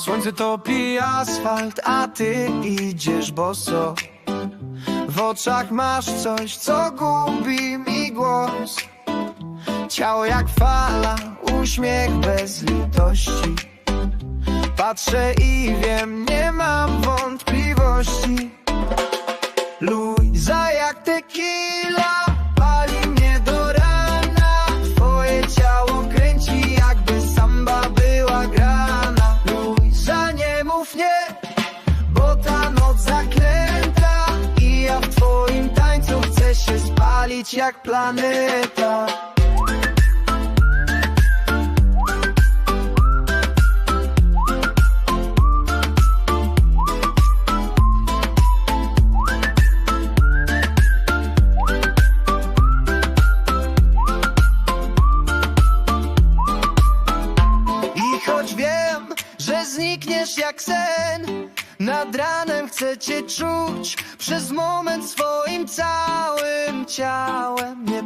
Słońce topi asfalt, a ty idziesz boso. W oczach masz coś, co gubi mi głos. Ciało jak fala, uśmiech bez litości. Patrzę i wiem, nie mam spalić jak planeta znikniesz jak sen. Nad ranem chcę cię czuć Przez moment swoim całym ciałem. Nie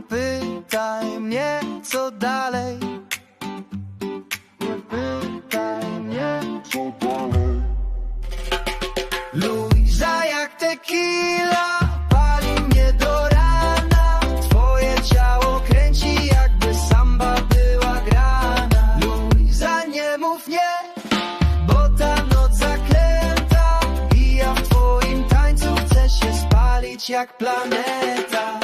jak planeta